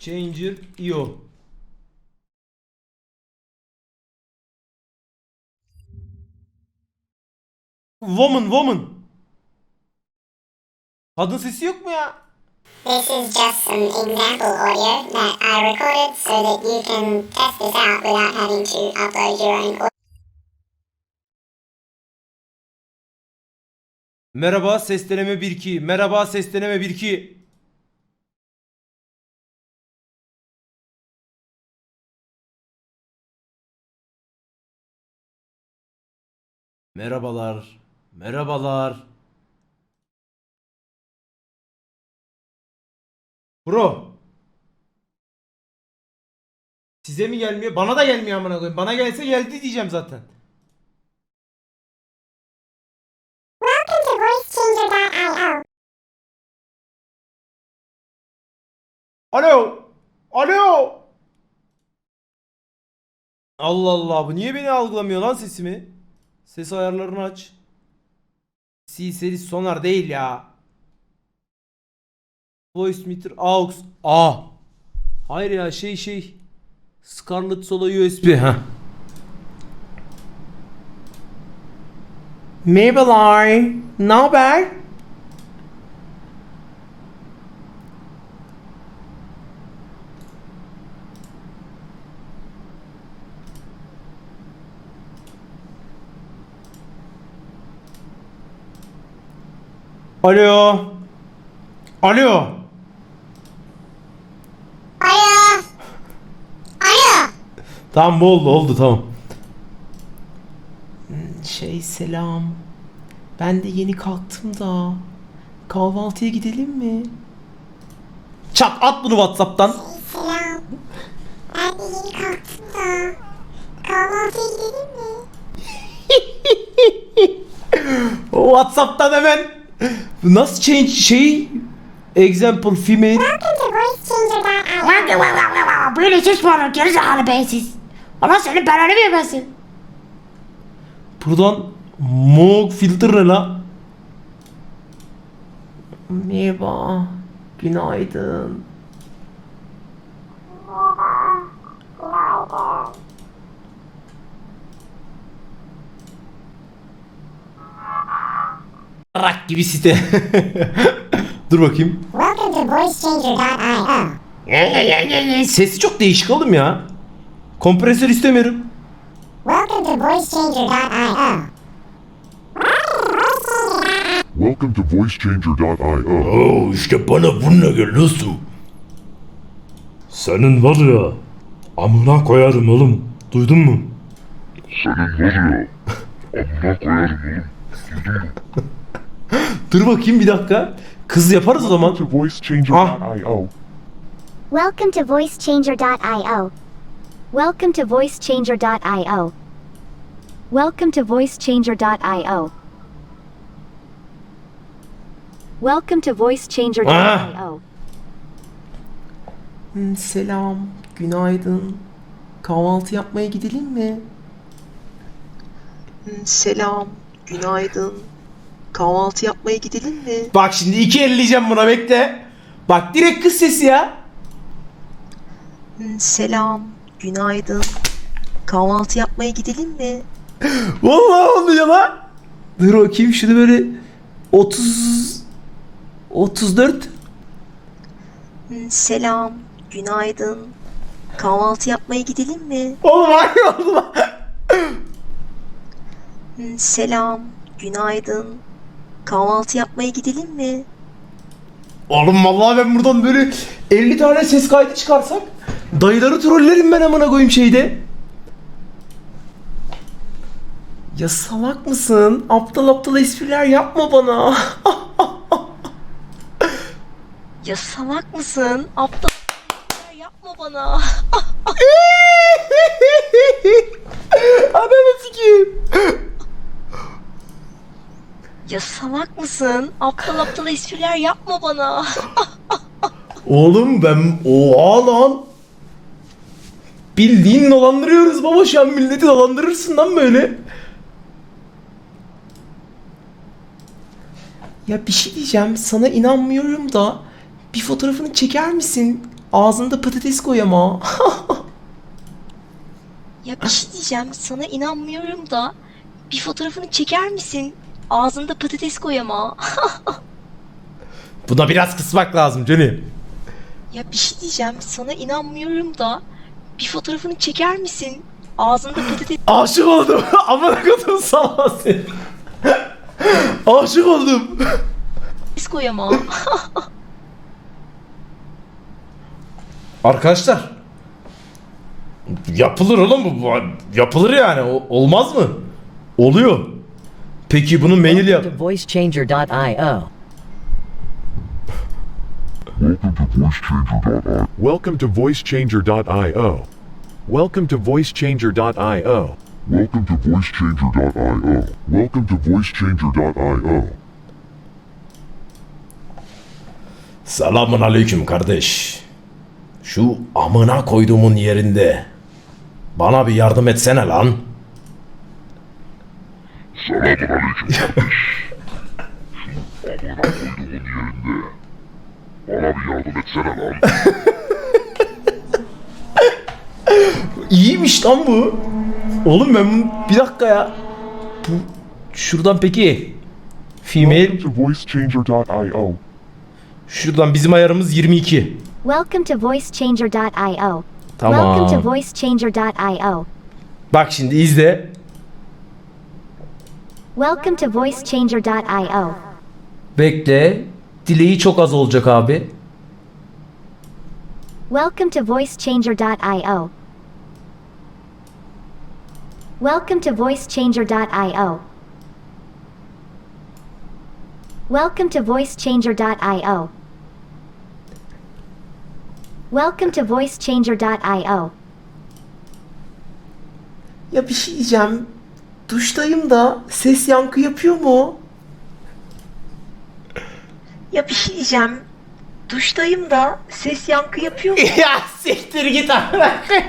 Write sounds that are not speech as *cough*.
Changer IO. Woman, woman. Kadın sesi yok mu ya? This is just some example audio that I recorded so that you can test this out without having to upload your own audio. Merhaba ses deneme 1-2. Merhaba ses deneme 1-2. Merhabalar. Merhabalar. Bro. Size mi gelmiyor? Bana da gelmiyor amına koyayım. Bana gelse geldi diyeceğim zaten. Alo. Alo. Allah Allah bu niye beni algılamıyor lan sesimi? Ses ayarlarını aç. C seri sonar değil ya. Voice meter aux. A. Hayır ya şey şey. Scarlett Solo USB ha. Merhabalar. Ne haber? Alo. Alo. Alo. Alo. Tamam bu oldu oldu tamam. Şey selam. Ben de yeni kalktım da. Kahvaltıya gidelim mi? Çak at bunu Whatsapp'tan. Selam. Ben de yeni kalktım da. Kahvaltıya gidelim mi? *laughs* Whatsapp'tan hemen. Nasıl change şey? Example female. Welcome to VoiceChanger.io. Böyle ses mi olur gerizekalı beyinsiz? Allah senin belanı vermesin. Buradan Moog filtre ne la? Merhaba. Günaydın. Rak gibi site. *laughs* Dur bakayım. Welcome to VoiceChanger.io. Sesi çok değişik oğlum ya. Kompresör istemiyorum. Welcome to VoiceChanger.io. Welcome to VoiceChanger.io. Oo işte bana bununla gel dostum. Senin var ya amına koyarım oğlum. Duydun mu? Senin var ya, amına koyarım oğlum. *laughs* *gasps* Dur bakayım bir dakika. Kız yaparız o zaman. To VoiceChanger.io. Welcome to VoiceChanger.io. Welcome to VoiceChanger.io. Welcome to VoiceChanger.io. Welcome to VoiceChanger.io. Hmm, Selam, günaydın. Kahvaltı yapmaya gidelim mi? Hmm, Selam, günaydın. Kahvaltı yapmaya gidelim mi? Bak şimdi iki elleyeceğim buna bekle. Bak direkt kız sesi ya. Hmm, Selam, günaydın. Kahvaltı yapmaya gidelim mi? *gasps* Vallahi oluyor lan. Dur bakayım şunu böyle 30 34 Hmm, Selam, günaydın. Kahvaltı yapmaya gidelim mi? Oğlum aynı oldu lan. Hmm, Selam, günaydın. Kahvaltı yapmaya gidelim mi? Oğlum vallahi ben buradan böyle 50 tane ses kaydı çıkarsak dayıları trollerim ben amına koyayım şeyde. Ya salak mısın? Aptal aptal espriler yapma bana. *laughs* Ya salak mısın? Aptal yapma bana. *laughs* Ya salak mısın? Aptal aptal espriler yapma bana. *laughs* Oğlum ben oha lan. Bildiğin dolandırıyoruz baba şu an milleti dolandırırsın lan böyle. Ya bir şey diyeceğim sana inanmıyorum da bir fotoğrafını çeker misin? Ağzında patates koy ama. *laughs* Ya bir şey diyeceğim sana inanmıyorum da bir fotoğrafını çeker misin? Ağzında patates koy ama. *laughs* Buna biraz kısmak lazım Jenny. Ya bir şey diyeceğim sana inanmıyorum da bir fotoğrafını çeker misin? Ağzında patates *gasps* Aşık oldum. Amına kodum salma seni. Aşık oldum. koy ama. *laughs* Arkadaşlar. Yapılır oğlum bu- Yapılır yani. O- olmaz mı? Oluyor. Peki bunu mail yap. to voicechanger.io. Welcome to voicechanger.io. Welcome to voicechanger.io. Welcome to voicechanger.io. Welcome to voicechanger.io. Selamun aleyküm kardeş. Şu amına koyduğumun yerinde. Bana bir yardım etsene lan. Selamun aleyküm kardeş. Şu amına koyduğumun yerinde. Bana bir yardım etsene lan. İyiymiş lan bu. Oğlum ben bunu... Bir dakika ya. Bu... Şuradan peki. Female. to voicechanger.io. Şuradan bizim ayarımız 22. Welcome to voicechanger.io. Tamam. Welcome to voicechanger.io. Bak şimdi izle. Welcome to voicechanger.io. Bekle. Dileği çok az olacak abi. Welcome to voicechanger.io. Welcome to voicechanger.io. Welcome to voicechanger.io. Welcome to voicechanger.io. Ya bir şey diyeceğim. Duştayım da ses yankı yapıyor mu? ya bir şey diyeceğim. Duştayım da ses yankı yapıyor mu? *laughs* ya siktir git amına koyayım.